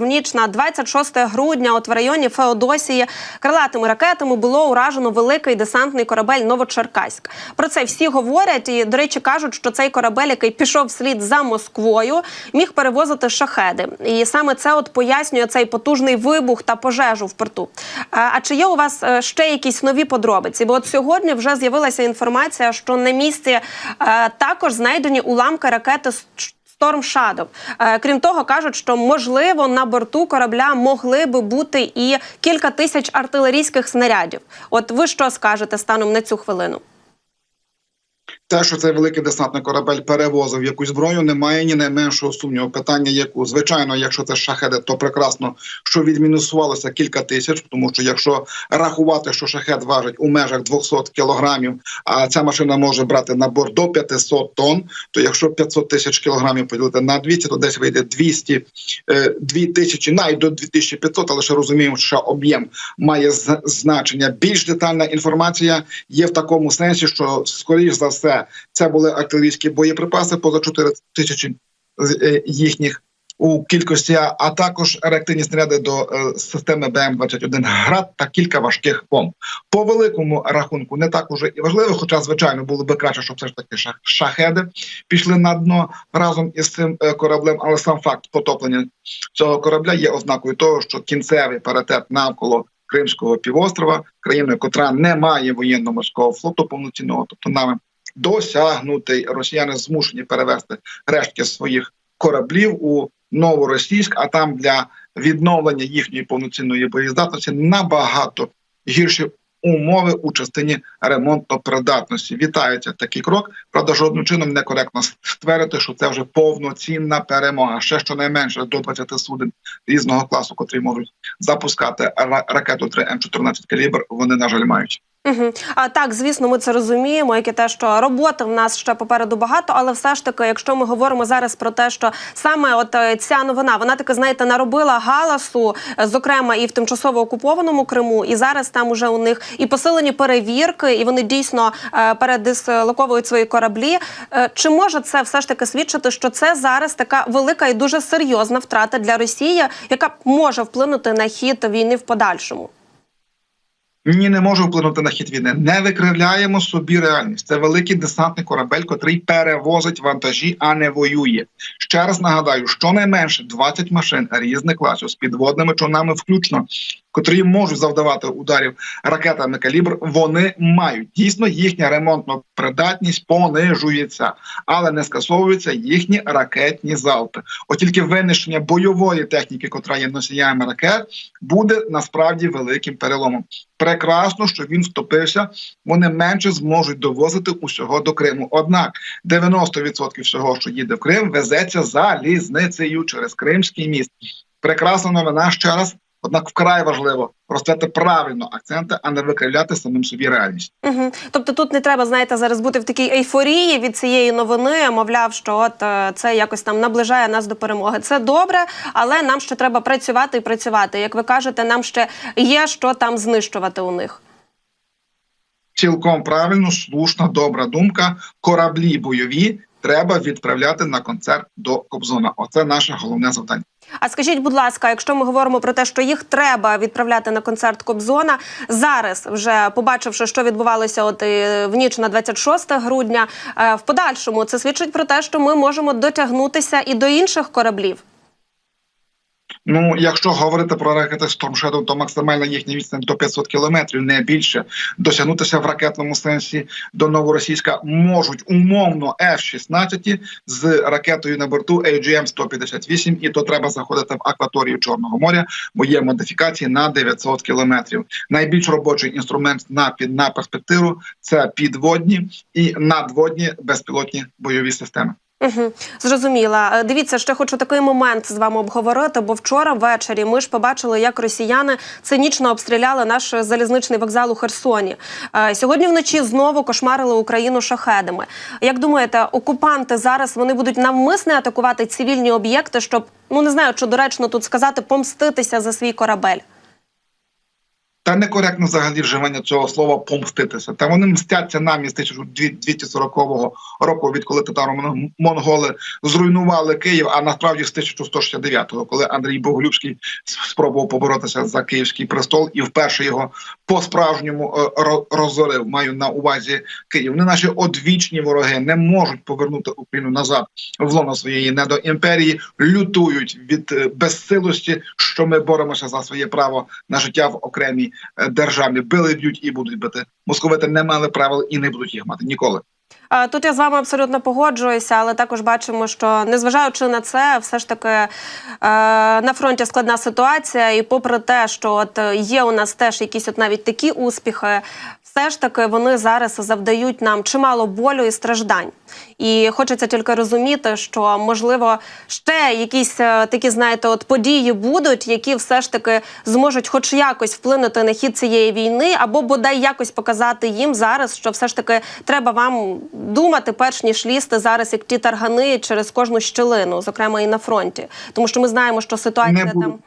В ніч на 26 грудня, от в районі Феодосії, крилатими ракетами було уражено великий десантний корабель Новочеркаськ. Про це всі говорять. І, до речі, кажуть, що цей корабель, який пішов вслід за Москвою, міг перевозити шахеди. І саме це от пояснює цей потужний вибух та пожежу в порту. А, чи є у вас е, ще якісь нові подробиці? Бо от сьогодні вже з'явилася інформація, що на місці е, також знайдені уламки ракети Storm Shadow. Е, Крім того, кажуть, що можливо на борту корабля могли би бути і кілька тисяч артилерійських снарядів. От ви що скажете станом на цю хвилину? Те, що цей великий десантний корабель перевозив якусь зброю, немає ні найменшого сумніву. Питання яку звичайно, якщо це шахеди, то прекрасно, що відмінусувалося кілька тисяч, тому що якщо рахувати, що шахет важить у межах 200 кілограмів, а ця машина може брати на борт до 500 тонн, то якщо 500 тисяч кілограмів поділити на 200, то десь вийде 200, е, 2000, навіть до 2500, але ще розуміємо, що об'єм має значення. Більш детальна інформація є в такому сенсі, що скоріш за все це були артилерійські боєприпаси поза 4 тисячі е, їхніх у кількості, а також реактивні снаряди до е, системи БМ-21 град та кілька важких бомб. По великому рахунку не так уже і важливо, хоча звичайно було би краще, щоб все ж таки шах- шахеди пішли на дно разом із цим е, кораблем. Але сам факт потоплення цього корабля є ознакою того, що кінцевий паритет навколо Кримського півострова, країною, котра не має воєнно-морського флоту повноцінного, тобто нами досягнутий. Росіяни змушені перевести рештки своїх кораблів у новоросійськ, а там для відновлення їхньої повноцінної боєздатності набагато гірші умови у частині ремонтопридатності. Вітається такий крок. Правда, жодним чином некоректно ствердити, що це вже повноцінна перемога. Ще щонайменше до 20 суден різного класу, котрі можуть запускати ра- ракету 3 М14 калібр. Вони на жаль мають. Угу. А так, звісно, ми це розуміємо, як і те, що роботи в нас ще попереду багато, але все ж таки, якщо ми говоримо зараз про те, що саме от е, ця новина, вона таки знаєте, наробила галасу, е, зокрема і в тимчасово окупованому Криму, і зараз там уже у них і посилені перевірки, і вони дійсно е, передислоковують свої кораблі. Е, Чи може це все ж таки свідчити, що це зараз така велика і дуже серйозна втрата для Росії, яка може вплинути на хід війни в подальшому? Ні, не може вплинути на хід війни. Не викривляємо собі реальність. Це великий десантний корабель, котрий перевозить вантажі, а не воює. Ще раз нагадаю, щонайменше 20 машин різних класів з підводними човнами, включно, котрі можуть завдавати ударів ракетами калібр. Вони мають дійсно їхня ремонтна придатність понижується, але не скасовуються їхні ракетні залпи. От тільки винищення бойової техніки, котра є носіями ракет, буде насправді великим переломом. Прекрасно, що він втопився. Вони менше зможуть довозити усього до Криму. Однак 90% всього, що їде в Крим, везеться залізницею через Кримський міст. Прекрасна новина ще раз. Однак вкрай важливо розставити правильно акценти, а не викривляти самим собі реальність. Угу. Тобто тут не треба, знаєте, зараз бути в такій ейфорії від цієї новини, мовляв, що от е, це якось там наближає нас до перемоги. Це добре, але нам ще треба працювати і працювати. Як ви кажете, нам ще є що там знищувати у них. Цілком правильно, слушна, добра думка. Кораблі бойові треба відправляти на концерт до Кобзона. Оце наше головне завдання. А скажіть, будь ласка, якщо ми говоримо про те, що їх треба відправляти на концерт Кобзона, зараз вже побачивши, що відбувалося от е, в ніч на 26 грудня, е, в подальшому це свідчить про те, що ми можемо дотягнутися і до інших кораблів. Ну, якщо говорити про ракети Storm Shadow, то максимальна їхня відстань до 500 кілометрів, не більше. Досягнутися в ракетному сенсі до новоросійська можуть умовно F-16 з ракетою на борту AGM-158, і то треба заходити в акваторію Чорного моря, бо є модифікації на 900 кілометрів. Найбільш робочий інструмент на під на перспективу це підводні і надводні безпілотні бойові системи. Угу, зрозуміла. Е, Дивіться, ще хочу такий момент з вами обговорити. Бо вчора ввечері ми ж побачили, як росіяни цинічно обстріляли наш залізничний вокзал у Херсоні. Е, Сьогодні вночі знову кошмарили Україну шахедами. Як думаєте, окупанти зараз вони будуть навмисне атакувати цивільні об'єкти, щоб ну не знаю, чи доречно тут сказати, помститися за свій корабель? Та некоректно взагалі вживання цього слова помститися. Та вони мстяться нам із 1240 року, відколи татаро-монголи зруйнували Київ, а насправді з 1169-го, коли Андрій Боголюбський спробував поборотися за київський престол і вперше його по-справжньому е, розорив. Маю на увазі Київ. Вони наші одвічні вороги не можуть повернути Україну назад в лоно своєї недоімперії, лютують від е, безсилості, що ми боремося за своє право на життя в окремій державі. Били, б'ють і будуть бити. Московити не мали правил і не будуть їх мати ніколи. Е, Тут я з вами абсолютно погоджуюся, але також бачимо, що незважаючи на це, все ж таки е, на фронті складна ситуація, і попри те, що от е, є у нас теж якісь от навіть такі успіхи, все ж таки вони зараз завдають нам чимало болю і страждань. І хочеться тільки розуміти, що можливо ще якісь такі, знаєте, от події будуть, які все ж таки зможуть, хоч якось вплинути на хід цієї війни, або бодай якось показати їм зараз, що все ж таки треба вам думати, перш ніж лізти зараз, як ті таргани через кожну щілину, зокрема і на фронті, тому що ми знаємо, що ситуація не там.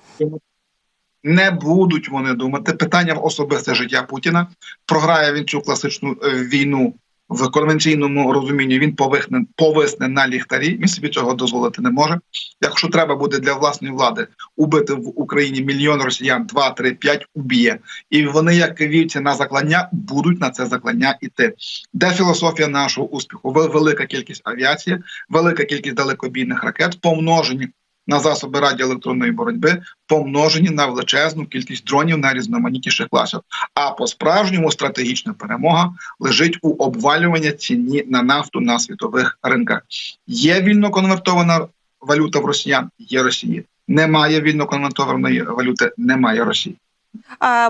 Не будуть вони думати. Питання в особисте життя Путіна. Програє він цю класичну е, війну в конвенційному розумінні. Він повисне, повисне на ліхтарі. Він собі цього дозволити не може. Якщо треба буде для власної влади убити в Україні мільйон росіян, 2, 3, 5 уб'є. І вони, як вівці на заклання, будуть на це заклання іти. Де філософія нашого успіху? Вел- Велика кількість авіації, велика кількість далекобійних ракет, помножені на засоби радіоелектронної боротьби, помножені на величезну кількість дронів найрізноманітніших класів. А по справжньому стратегічна перемога лежить у обвалюванні ціні на нафту на світових ринках. Є вільно конвертована валюта в росіян, є Росії. Немає вільно конвертованої валюти, немає Росії.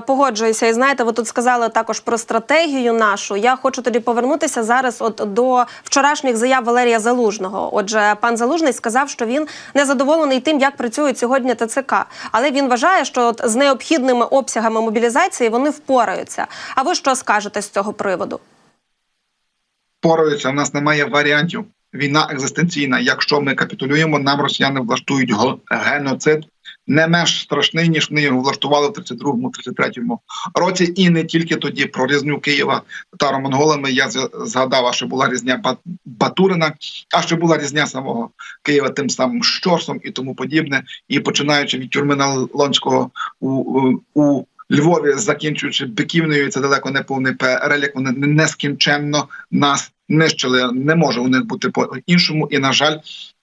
Погоджуюся, і знаєте, ви тут сказали також про стратегію нашу. Я хочу тоді повернутися зараз от до вчорашніх заяв Валерія Залужного. Отже, пан Залужний сказав, що він не задоволений тим, як працюють сьогодні ТЦК, але він вважає, що от з необхідними обсягами мобілізації вони впораються. А ви що скажете з цього приводу? Пораються, у нас немає варіантів. Війна екзистенційна. Якщо ми капітулюємо, нам росіяни влаштують геноцид не менш страшний, ніж вони його влаштували в 32-33 році. І не тільки тоді про різню Києва татаро-монголами. Я згадав, а що була різня Батурина, а що була різня самого Києва тим самим Щорсом і тому подібне. І починаючи від тюрми Налонського у, у, у Львові, закінчуючи Биківнею, це далеко не повний перелік. Вони нескінченно нас нищили. Не може у них бути по іншому, і на жаль,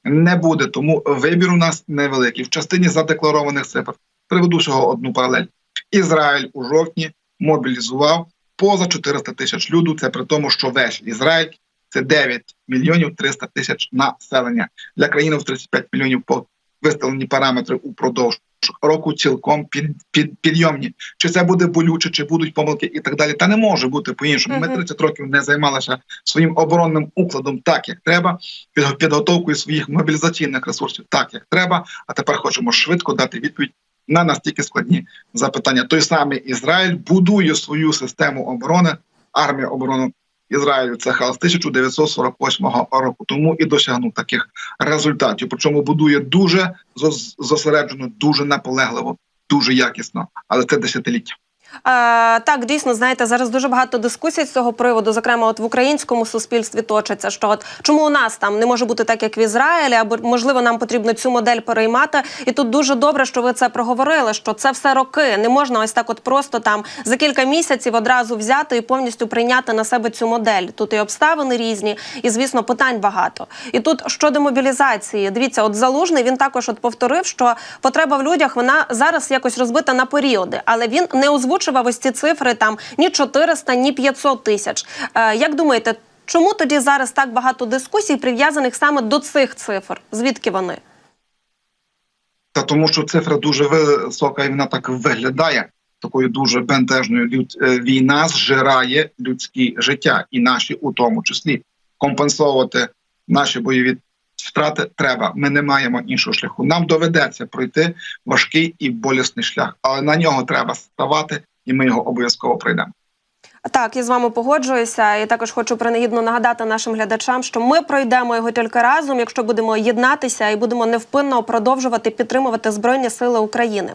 не буде. Тому вибір у нас невеликий. В частині задекларованих цифр приведу всього одну паралель. Ізраїль у жовтні мобілізував поза 400 тисяч люду. Це при тому, що весь Ізраїль це 9 мільйонів 300 тисяч населення для країни в 35 мільйонів по виставлені параметри упродовж року цілком під, під, підйомні. Чи це буде болюче, чи будуть помилки і так далі. Та не може бути по-іншому. Ми Мгм. 30 років не займалися своїм оборонним укладом так, як треба, під- підготовкою своїх мобілізаційних ресурсів так, як треба. А тепер хочемо швидко дати відповідь на настільки складні запитання. Той самий Ізраїль будує свою систему оборони, армія оборони. Ізраїлю це хал з 1948 року, тому і досягнув таких результатів. Причому будує дуже зос- зосереджено, дуже наполегливо, дуже якісно, але це десятиліття. Е, так, дійсно, знаєте, зараз дуже багато дискусій з цього приводу, зокрема, от в українському суспільстві точиться, що от чому у нас там не може бути так, як в Ізраїлі, або можливо нам потрібно цю модель переймати. І тут дуже добре, що ви це проговорили. Що це все роки. Не можна ось так, от просто там за кілька місяців одразу взяти і повністю прийняти на себе цю модель. Тут і обставини різні, і звісно, питань багато. І тут щодо мобілізації, дивіться, от залужний він також от повторив, що потреба в людях вона зараз якось розбита на періоди, але він не озвучував ось ці цифри там ні 400, ні 500 тисяч. Е, як думаєте, чому тоді зараз так багато дискусій прив'язаних саме до цих цифр? Звідки вони? Та тому, що цифра дуже висока, і вона так виглядає такою дуже бентежною. Люд... е, Війна зжирає людські життя, і наші у тому числі компенсовувати наші бойові втрати треба. Ми не маємо іншого шляху. Нам доведеться пройти важкий і болісний шлях, але на нього треба ставати, і ми його обов'язково пройдемо. Так, я з вами погоджуюся, і також хочу принагідно нагадати нашим глядачам, що ми пройдемо його тільки разом, якщо будемо єднатися і будемо невпинно продовжувати підтримувати Збройні Сили України.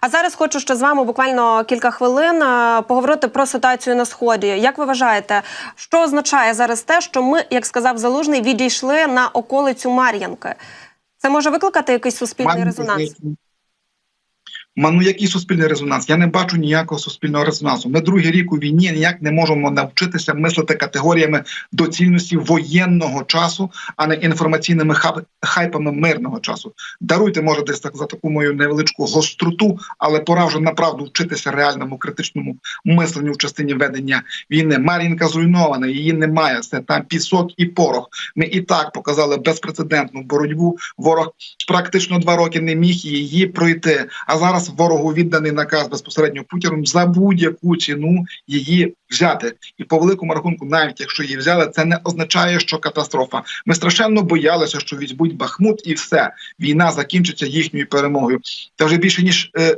А зараз хочу ще з вами буквально кілька хвилин е, поговорити про ситуацію на сході. Як ви вважаєте, що означає зараз те, що ми, як сказав Залужний, відійшли на околицю Мар'янки? Це може викликати якийсь суспільний резонанс? Позицію. Ма, ну який суспільний резонанс? Я не бачу ніякого суспільного резонансу. Ми другий рік у війні ніяк не можемо навчитися мислити категоріями доцільності воєнного часу, а не інформаційними хайпами мирного часу. Даруйте, може, десь так за таку мою невеличку гостроту, але пора вже направду вчитися реальному критичному мисленню в частині ведення війни. Мар'їнка зруйнована, її немає. Все там пісок і порох. Ми і так показали безпрецедентну боротьбу. Ворог практично два роки не міг її пройти. А зараз ворогу відданий наказ безпосередньо Путіну за будь-яку ціну її взяти. І по великому рахунку, навіть якщо її взяли, це не означає, що катастрофа. Ми страшенно боялися, що візьмуть Бахмут, і все війна закінчиться їхньою перемогою. Та вже більше ніж. Е,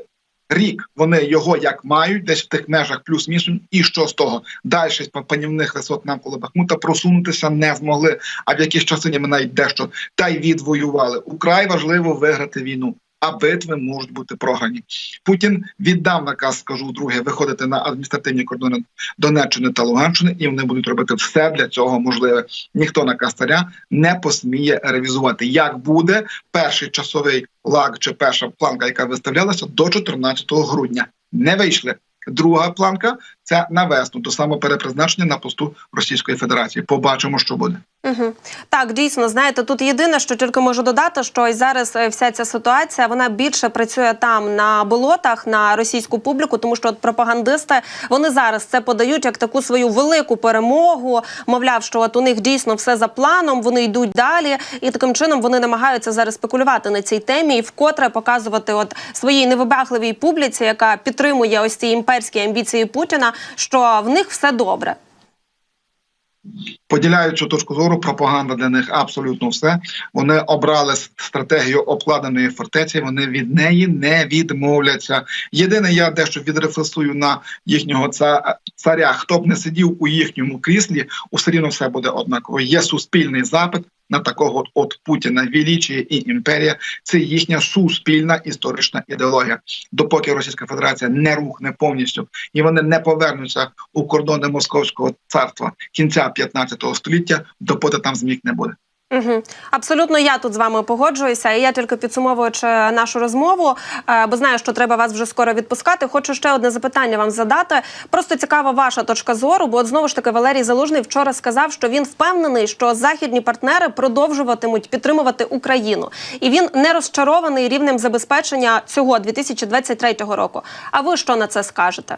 Рік вони його як мають, десь в тих межах плюс-мінус, і що з того далі по панівних висот навколо Бахмута просунутися не змогли. А в якійсь частині ми навіть дещо та й відвоювали. Украй важливо виграти війну. А битви можуть бути програні. Путін віддав наказ, скажу друге, виходити на адміністративні кордони Донеччини та Луганщини, і вони будуть робити все для цього можливе. Ніхто наказ царя не посміє ревізувати. Як буде перший часовий лаг чи перша планка, яка виставлялася до 14 грудня, не вийшли. Друга планка це на весну, до самоперепризначення на посту Російської Федерації. Побачимо, що буде. Угу. Так, дійсно, знаєте, тут єдине, що тільки можу додати, що ось зараз е, вся ця ситуація вона більше працює там на болотах на російську публіку, тому що от пропагандисти вони зараз це подають як таку свою велику перемогу. Мовляв, що от у них дійсно все за планом, вони йдуть далі, і таким чином вони намагаються зараз спекулювати на цій темі і вкотре показувати от своїй невибагливій публіці, яка підтримує ось ці імперські амбіції Путіна, що в них все добре. поділяють цю точку зору, пропаганда для них абсолютно все. Вони обрали стратегію обкладеної фортеці. Вони від неї не відмовляться. Єдине, я дещо відрефлексую на їхнього ца- царя. Хто б не сидів у їхньому кріслі, усе рівно все буде однаково. Є суспільний запит. На такого от, Путіна величіє і імперія це їхня суспільна історична ідеологія. Допоки Російська Федерація не рухне повністю і вони не повернуться у кордони Московського царства кінця 15 століття, допоки там зміг не буде. Угу. Абсолютно, я тут з вами погоджуюся. І я тільки підсумовуючи нашу розмову, е, бо знаю, що треба вас вже скоро відпускати. Хочу ще одне запитання вам задати. Просто цікава ваша точка зору. Бо от знову ж таки Валерій Залужний вчора сказав, що він впевнений, що західні партнери продовжуватимуть підтримувати Україну, і він не розчарований рівнем забезпечення цього 2023 року. А ви що на це скажете?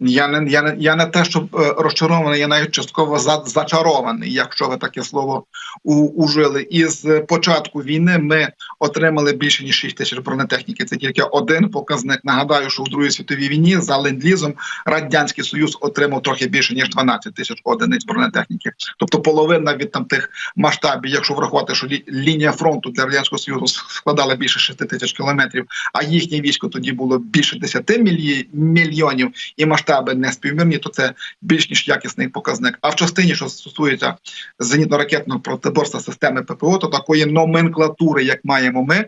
Я не я не я не те, щоб е, розчарований, я навіть частково за, зачарований, якщо ви таке слово у, ужили. Із е, початку війни ми отримали більше ніж 6 тисяч бронетехніки. Це тільки один показник. Нагадаю, що у другій світовій війні за ленд-лізом радянський союз отримав трохи більше ніж 12 тисяч одиниць бронетехніки. Тобто половина від там тих масштабів, якщо врахувати, що лі, лінія фронту для радянського союзу складала більше 6 тисяч кілометрів, а їхнє військо тоді було більше 10 мільйонів і масштаби не співмірні, то це більш ніж якісний показник. А в частині, що стосується зенітно-ракетного протиборства системи ППО, то такої номенклатури, як маємо ми,